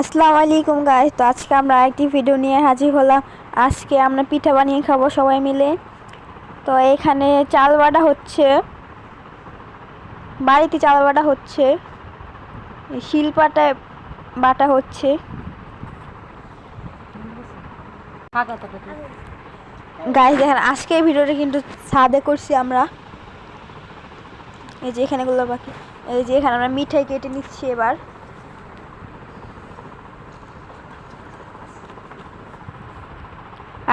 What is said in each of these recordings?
আসসালামু আলাইকুম গাইস তো আজকে আমরা একটি ভিডিও নিয়ে হাজির হলাম। আজকে আমরা পিঠা বানিয়ে খাব সবাই মিলে। তো এখানে চাল বাটা হচ্ছে। বাড়িতে চাল বাটা হচ্ছে। শিলপাটায় বাটা হচ্ছে। গাইস দেখেন, আজকে এই ভিডিওটা কিন্তু সাদে করছি আমরা। এই যে এখানেগুলো বাকি। এই যে এখানে আমরা মিঠাই কেটে নিচ্ছি এবার।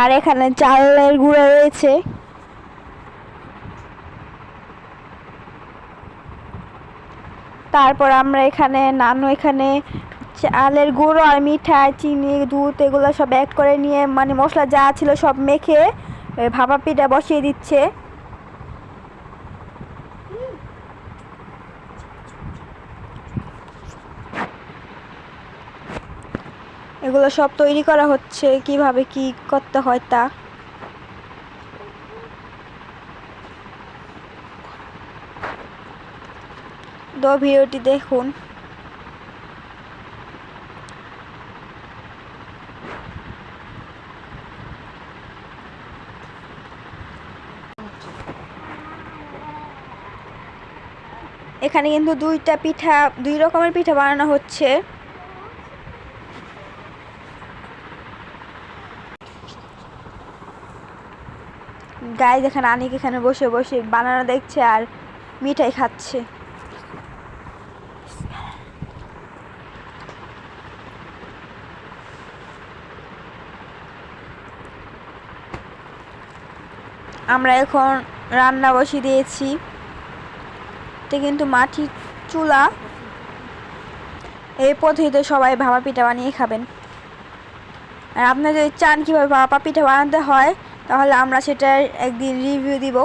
আর এখানে চালের গুঁড়ো রয়েছে। তারপর আমরা এখানে, নানু এখানে চালের গুঁড়ো আর মিঠাই, চিনি, দুধ এগুলো সব এক করে নিয়ে মানে মশলা যা ছিল সব মেখে ভাপা পিঠা বসিয়ে দিচ্ছে। এগুলো সব তৈরি করা হচ্ছে, কীভাবে কি করতে হয় তা। তো ভিডিওটি দেখুন। এখানে কিন্তু দুইটা পিঠা, দুই রকমের পিঠা বানানো হচ্ছে। গায়ে দেখেন আনিক এখানে বসে বসে বানানো দেখছে আর মিঠাই খাচ্ছে। আমরা এখন রান্না বসিয়ে দিয়েছি। তো কিন্তু মাটির চুলা। এই পদ্ধতিতে সবাই ভাপা পিঠা বানিয়ে খাবেন। আর আপনারা যদি চান কীভাবে ভাপা পিঠা বানাতে হয় তাহলে আমরা সেটার একদিন রিভিউ দিব।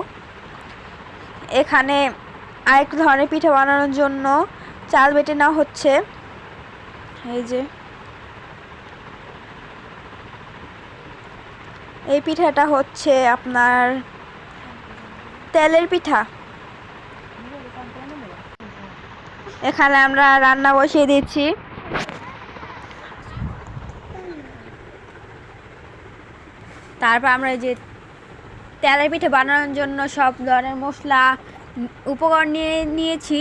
এখানে আরেক ধরনের পিঠা বানানোর জন্য চাল বেটে নেওয়া হচ্ছে। এই যে। এই পিঠাটা হচ্ছে আপনার তেলের পিঠা। এখানে আমরা রান্না বসিয়ে দিচ্ছি। তারপর আমরা যে তেলের পিঠে বানানোর জন্য সব ধরনের মশলা, উপকরণ নিয়ে নিয়েছি।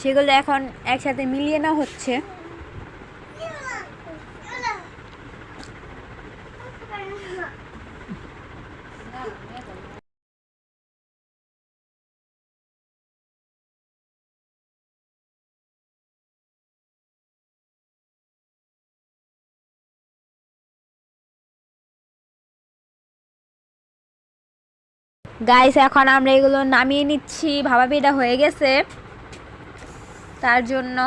সেগুলো এখন একসাথে মিলিয়ে নেওয়া হচ্ছে। গাইস এখন আমরা এগুলো নামিয়ে নিচ্ছি। ভাবা পিঠা হয়ে গেছে। তার জন্য।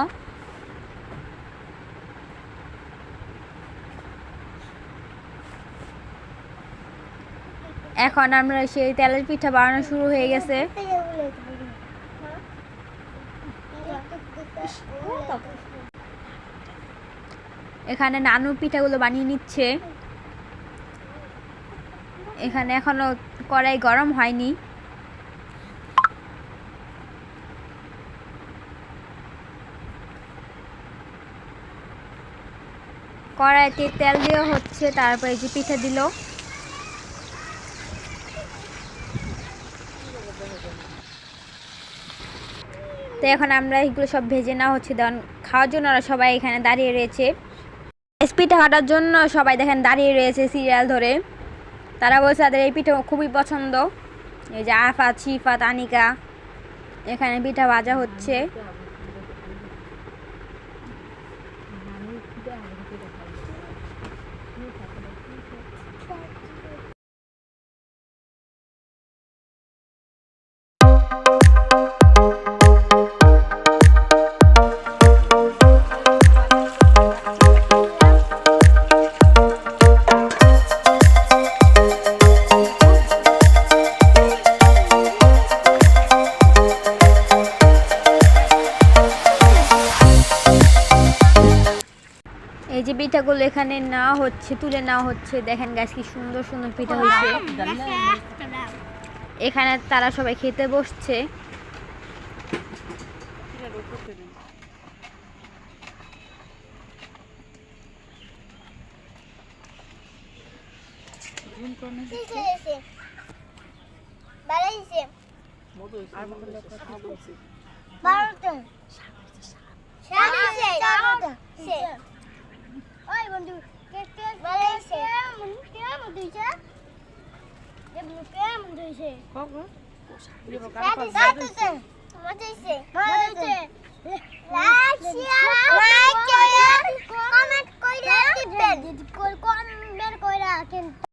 এখন আমরা সেই তেলের পিঠা বানানো শুরু হয়ে গেছে। এখানে নানু পিঠাগুলো বানিয়ে নিচ্ছে। এখানে এখনও কড়াই গরম হয়নি। কড়াইতে তেল দেওয়া হচ্ছে, তারপরে যে পিঠা দিল। তো এখন আমরা এগুলো সব ভেজে নেওয়া হচ্ছে। দেন খাওয়ার জন্য ওরা সবাই এখানে দাঁড়িয়ে রয়েছে। পিঠা কাটার জন্য সবাই দেখেন দাঁড়িয়ে রয়েছে সিরিয়াল ধরে। তারা বলছে তাদের এই পিঠা খুবই পছন্দ। এই যে আফা, ছিফা, তানিকা, এখানে পিঠা ভাজা হচ্ছে। এই যে পিঠাগুলো এখানে না হচ্ছে, তুলে নেওয়া হচ্ছে, দেখেন গাছ কি সুন্দর সুন্দর পিঠা হয়েছে। এখানে তারা সবাই খেতে বসছে। ওই বন্ধু কে কে বালাইছে মন কে মন দিছে যে মন কে মন দিছে সাতুতে মজাইছে মজাইছে like share like share comment কইরা দিবেন কমেন্ট কইরা কিন্তু